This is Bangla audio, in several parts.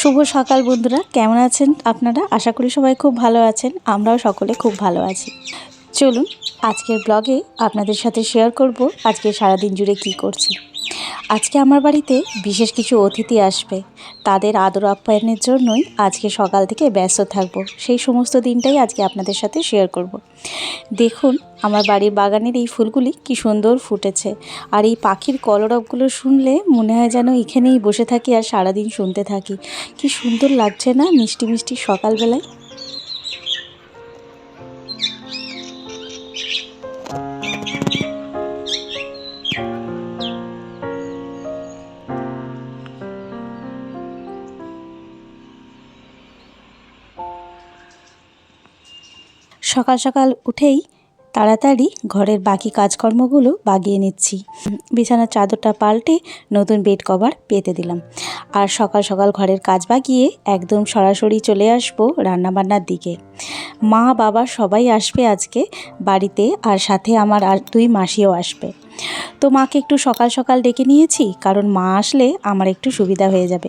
শুভ সকাল বন্ধুরা, কেমন আছেন আপনারা? আশা করি সবাই খুব ভালো আছেন, আমরাও সকলে খুব ভালো আছি। চলুন, আজকের ব্লগে আপনাদের সাথে শেয়ার করব আজকে সারাদিন জুড়ে কি করছি। আজকে আমার বাড়িতে বিশেষ কিছু অতিথি আসবে। তাদের আদর আপ্যায়নের জন্যই আজকে সকাল থেকে ব্যস্ত থাকব। সেই সমস্ত দিনটাই আজকে আপনাদের সাথে শেয়ার করব। দেখুন, আমার বাড়ির বাগানের এই ফুলগুলি কি সুন্দর ফুটেছে। আর এই পাখির কলরবগুলো শুনলে মনে হয় যেন এখানেই বসে থাকি আর সারাদিন শুনতে থাকি। কি সুন্দর লাগছে না মিষ্টি মিষ্টি সকালবেলায়? সকাল সকাল উঠেই তাড়াতাড়ি ঘরের বাকি কাজকর্মগুলো বাগিয়ে নিচ্ছি। বিছানার চাদরটা পাল্টে নতুন বেড কভার পেতে দিলাম। আর সকাল সকাল ঘরের কাজ বাগিয়ে একদম সরাসরি চলে আসব রান্নাবান্নার দিকে। মা, বাবা সবাই আসবে আজকে বাড়িতে আর সাথে আমার আর দুই মাসিও আসবে। তো মাকে একটু সকাল সকাল ডেকে নিয়েছি, কারণ মা আসলে আমার একটু সুবিধা হয়ে যাবে।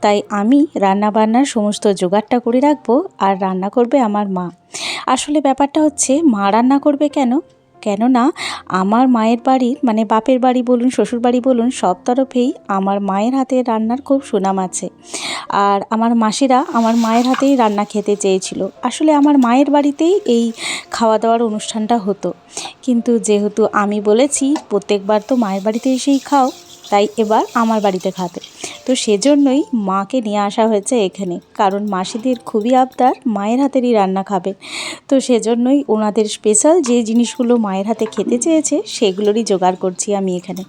তাই আমি রান্না বান্নার সমস্ত জোগাড়টা করে রাখব আর রান্না করবে আমার মা। আসলে ব্যাপারটা হচ্ছে, মা রান্না করবে কেন? কেননা আমার মায়ের বাড়ির মানে বাপের বাড়ি বলুন, শ্বশুর বাড়ি বলুন, সব তরফেই আমার মায়ের হাতে রান্নার খুব সুনাম আছে। আর আমার মাসিরা আমার মায়ের হাতেই রান্না খেতে চেয়েছিল। আসলে আমার মায়ের বাড়িতেই এই খাওয়া দাওয়ার অনুষ্ঠানটা হতো। কিন্তু যেহেতু আমি বলেছি, প্রত্যেকবার তো মায়ের বাড়িতে এসেই খাও, তাই এবার আমার বাড়িতে খাবে তো সেজন্যই মাকে নিয়ে আসা হয়েছে এখানে। কারণ মাসিদের খুবই আবদার, মায়ের হাতেরই রান্না খাবে। তো সেজন্যই ওনাদের স্পেশাল যে জিনিসগুলো মায়ের হাতে খেতে চেয়েছে, সেগুলোরই জোগাড় করছি আমি এখানে।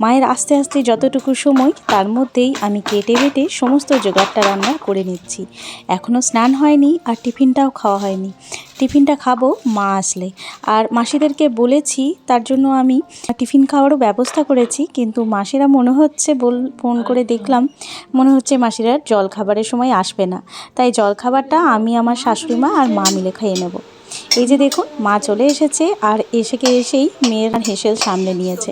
মায়ের আস্তে আস্তে যতটুকু সময়, তার মধ্যেই আমি কেটে বেটে সমস্ত জোগাড়টা রান্না করে নিচ্ছি। এখনও স্নান হয়নি আর টিফিনটাও খাওয়া হয়নি। টিফিনটা খাব, মা আসলে। আর মাসিদেরকে বলেছি, তার জন্য আমি টিফিন খাওয়ারও ব্যবস্থা করেছি, কিন্তু মাসিরা মনে হচ্ছে বল, ফোন করে দেখলাম, মনে হচ্ছে মাসিরা জল খাবারের সময় আসবে না। তাই জল খাবারটা আমি, আমার শাশুড়ি মা আর মা মিলে খেয়ে নেব। এই যে দেখুন, মা চলে এসেছে, আর এসে এসেকে এসেই মেয়ের হেসেল সামনে নিয়েছে।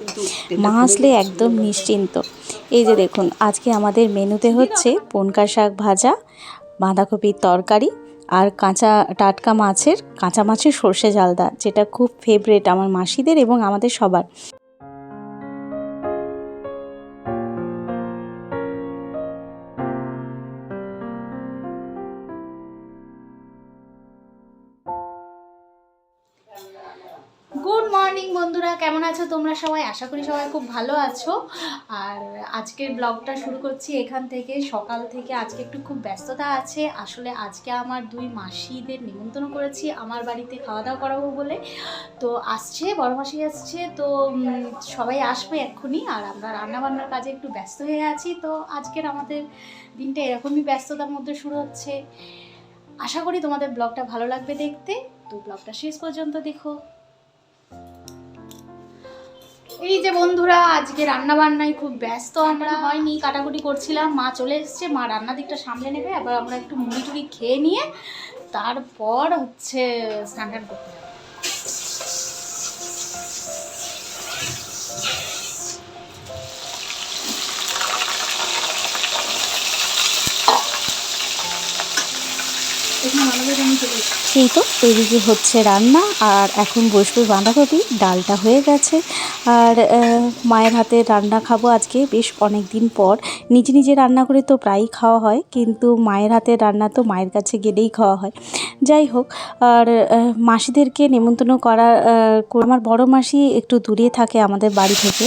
মা আসলে একদম নিশ্চিন্ত। এই যে দেখুন, আজকে আমাদের মেনুতে হচ্ছে পনকা শাক ভাজা, বাঁধাকপির তরকারি আর কাঁচা টাটকা মাছের, কাঁচা মাছের সর্ষে জালদা, যেটা খুব ফেভারেট আমার মাসিদের এবং আমাদের সবার। কেমন আছো তোমরা সবাই? আশা করি সবাই খুব ভালো আছো। আর আজকের ব্লগটা শুরু করছি এখান থেকে। সকাল থেকে আজকে একটু খুব ব্যস্ততা আছে। আসলে আজকে আমার দুই মাসিদের নিমন্ত্রণ করেছি। আমার বাড়িতে খাওয়া দাওয়া করাবো বলে। তো আসছে, বড় মাসি আসছে, তো সবাই আসবে এক্ষুনি। আর আমরা রান্নাবান্নার কাজে একটু ব্যস্ত হয়ে আছি। তো আজকের আমাদের দিনটা এরকমই ব্যস্ততার মধ্যে শুরু হচ্ছে। আশা করি তোমাদের ব্লগটা ভালো লাগবে দেখতে। তো ব্লগটা শেষ পর্যন্ত দেখো। এই যে বন্ধুরা, আজকে রান্না বান্নায় খুব ব্যস্ত আমরা হয়নি, কাটাকুটি করছিলাম, মা চলে এসছে, মা রান্না দিকটা সামলে নেবে আবার আমরা একটু মুড়ি টুড়ি খেয়ে নিয়ে তারপর হচ্ছে স্নান করতে এই তো, এদিকে হচ্ছে রান্না, আর এখন বসবে বাঁধাকপি, ডালটা হয়ে গেছে। আর মায়ের হাতে রান্না খাব আজকে, বেশ অনেক দিন পর। নিজে নিজে রান্না করে তো প্রায়ই খাওয়া হয়, কিন্তু মায়ের হাতে রান্না তো মায়ের কাছে গেলেই খাওয়া হয়। যাই হোক, আর মাসিদেরকে নেমন্তন্ন করা আমার বড় মাসি একটু দূরে থাকে আমাদের বাড়ি থেকে।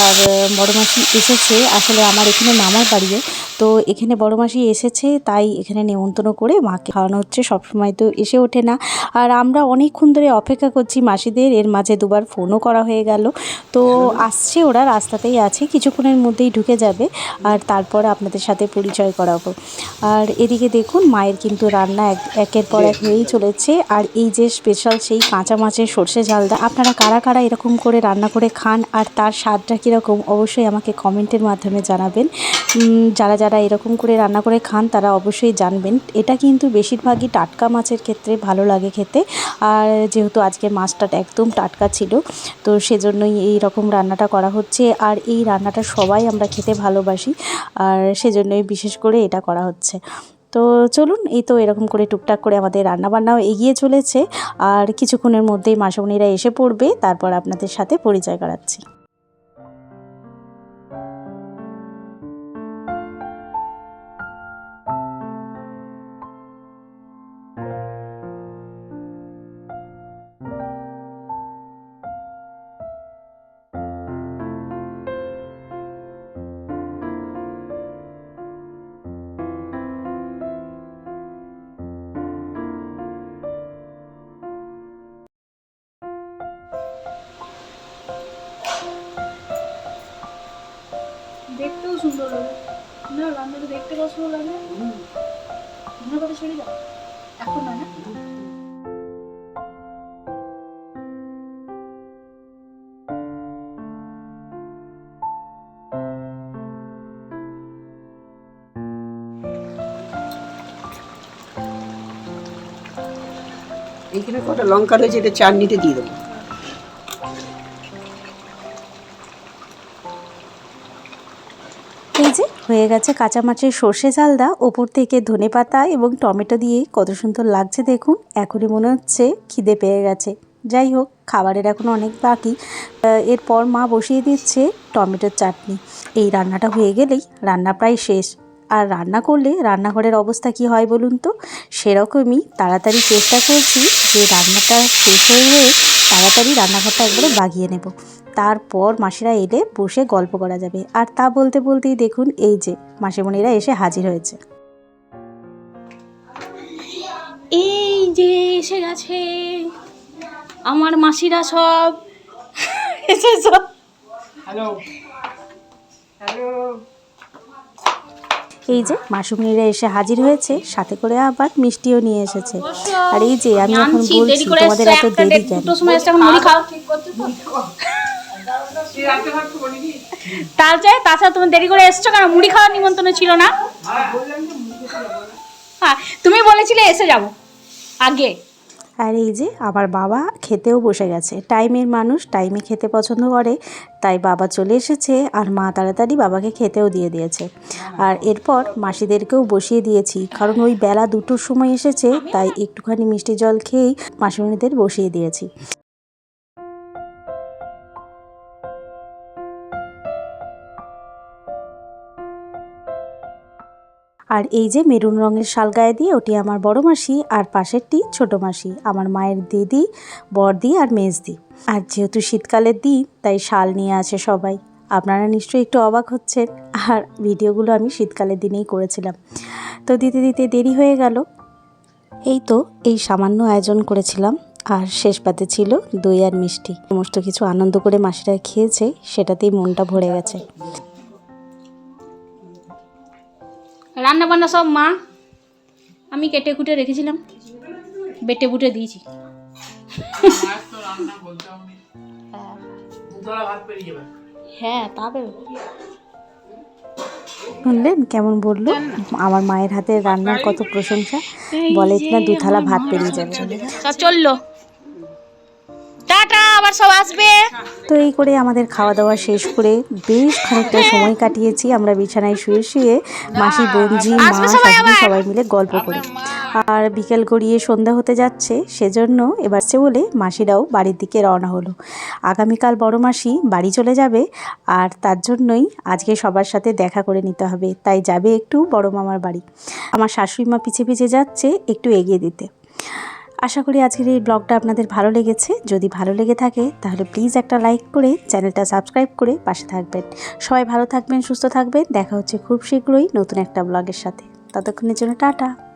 আর বড় মাসি এসেছে, আসলে আমার এখানে মামার বাড়িও। তো এখানে বড় মাসি এসেছে, তাই এখানে নেমন্তন্ন করে মাকে খাওয়ানো হচ্ছে। সবসময় তো এসে ওঠে না। আর আমরা অনেকক্ষণ ধরে অপেক্ষা করছি মাসিদের, এর মাঝে দুবার ফোনও করা হয়ে গেল। তো আসছে ওরা, রাস্তাতেই আছে, কিছুক্ষণের মধ্যেই ঢুকে যাবে। আর তারপর আপনাদের সাথে পরিচয় করাবো। আর এদিকে দেখুন, মায়ের কিন্তু রান্না এক, একের পর এক হয়েই চলেছে। আর এই যে স্পেশাল সেই কাঁচা মাছের সর্ষে ঝালদা আপনারা কারা কারা এরকম করে রান্না করে খান? আর তার স্বাদটা কীরকম? অবশ্যই আমাকে কমেন্টের মাধ্যমে জানাবেন। যারা যারা যারা এরকম করে রান্না করে খান, তারা অবশ্যই জানবেন। এটা কিন্তু বেশিরভাগই টাটকা মাছের ক্ষেত্রে ভালো লাগে খেতে। আর যেহেতু আজকে মাছটা একদম টাটকা ছিল, তো সেজন্যই এই রকম রান্নাটা করা হচ্ছে। আর এই রান্নাটা সবাই আমরা খেতে ভালোবাসি, আর সেজন্যই বিশেষ করে এটা করা হচ্ছে। তো চলুন, এই তো এরকম করে টুকটাক করে আমাদের রান্নাবান্নাও এগিয়ে চলেছে। আর কিছুক্ষণের মধ্যেই মাসমণিরা এসে পড়বে, তারপর আপনাদের সাথে পরিচয় করাচ্ছি। সুন্দর লাগে। না, রান্নাটা দেখতে পছন্দ লাগে। ছেড়ে দাও এখন না না এইখানে কটা লঙ্কা রয়েছে, এটা চাটনিতে দিয়ে দেবো। হয়ে গেছে কাঁচা মাছের সর্ষে ঝালদা, ওপর থেকে ধনে পাতা এবং টমেটো দিয়ে কত সুন্দর লাগছে দেখুন। এখনই মনে হচ্ছে খিদে পেয়ে গেছে। যাই হোক, খাবারের এখন অনেক বাকি। এরপর মা বসিয়ে দিচ্ছে টমেটোর চাটনি। এই রান্নাটা হয়ে গেলেই রান্না প্রায় শেষ। আর রান্না করলে রান্নাঘরের অবস্থা কি হয় বলুন তো? সেরকমই তাড়াতাড়ি চেষ্টা করছি যে রান্নাটা শেষ হয়ে হয়ে তাড়াতাড়ি রান্নাঘরটা একবারে বাগিয়ে নেব। তারপর মাসিরা এলে বসে গল্প করা যাবে। আর তা বলতে বলতেই দেখুন এই যে মাসিমণিরা এসে হাজির হয়েছে। এই যে এসে গেছে। আমার মাসিরা সব এসে সব হ্যালো। হ্যালো। এই যে মাসুমণিরা এসে হাজির হয়েছে সাথে করে আবার মিষ্টিও নিয়ে এসেছে। আর এই যে আমি এখন বলছি তোমাদের এত দেরি কেন? তার চাই তাছাড়া তুমি দেরি করে এসছো কেন? মুড়ি খাওয়ার নিমন্ত্রণ ছিল না? হ্যাঁ তুমি বলেছিলে এসে যাব। আগে। আর এই যে আমার বাবা খেতেও বসে গেছে। টাইমের মানুষ টাইমে খেতে পছন্দ করে। তাই বাবা চলে এসেছে আর মা তাড়াতাড়ি বাবাকে খেতেও দিয়ে দিয়েছে। আর এরপর মাসিদেরকেও বসিয়ে দিয়েছি। কারণ ওই বেলা দুটোর সময় এসেছে তাই একটুখানি মিষ্টি জল খেয়েই মাসিমণিদের বসিয়ে দিয়েছি। আর এই যে মেরুন রঙের শাল গায়ে দিয়ে ওটি আমার বড় মাসি আর পাশেরটি ছোট মাসি, আমার মায়ের দিদি, বড়দি আর মেজদি। আর যেহেতু শীতকালের দিন, তাই শাল নিয়ে আছে সবাই। আপনারা নিশ্চয়ই একটু অবাক হচ্ছেন, আর ভিডিওগুলো আমি শীতকালের দিনেই করেছিলাম। তো দিতে দিতে দেরি হয়ে গেল। এই তো এই সামান্য আয়োজন করেছিলাম, আর শেষ পাতে ছিল দই আর মিষ্টি। সমস্ত কিছু আনন্দ করে মাসিরা খেয়েছে, সেটাতেই মনটা ভরে গেছে। রান্না বান্না সব মা। আমি কেটে কুটে রেখেছিলাম। বেটে বুটে দিয়েছি। হ্যাঁ তা শুনলেন? কেমন বলল? আমার মায়ের হাতে রান্নার কত প্রশংসা। বলে কিনা দু থালা ভাত পেরিয়ে যাবে। সব চলল। আবার সব আসবে? তো এই করে আমাদের খাওয়া দাওয়া শেষ করে বেশ খানিকটা সময় কাটিয়েছি। আমরা বিছানায় শুয়ে শুয়ে মাসি বোনজি মা শাশুড়ি সবাই মিলে গল্প করি। আর বিকেল গড়িয়ে সন্ধ্যা হতে যাচ্ছে সেজন্য এবার সে বলে মাসিরাও বাড়ির দিকে রওনা হলো। আগামীকাল বড় মাসি বাড়ি চলে যাবে আর তার জন্যই আজকে সবার সাথে দেখা করে নিতে হবে। তাই যাবে একটু বড় মামার বাড়ি। আমার শাশুড়ি মা পিছে পিছে যাচ্ছে একটু এগিয়ে দিতে। আশা করি আজকের এই ব্লগটা আপনাদের ভালো লেগেছে। যদি ভালো লেগে থাকে, তাহলে প্লিজ একটা লাইক করে চ্যানেলটা সাবস্ক্রাইব করে পাশে থাকবেন। সবাই ভালো থাকবেন, সুস্থ থাকবেন। দেখা হচ্ছে খুব শীঘ্রই নতুন একটা ব্লগের সাথে। ততক্ষণের জন্য টাটা।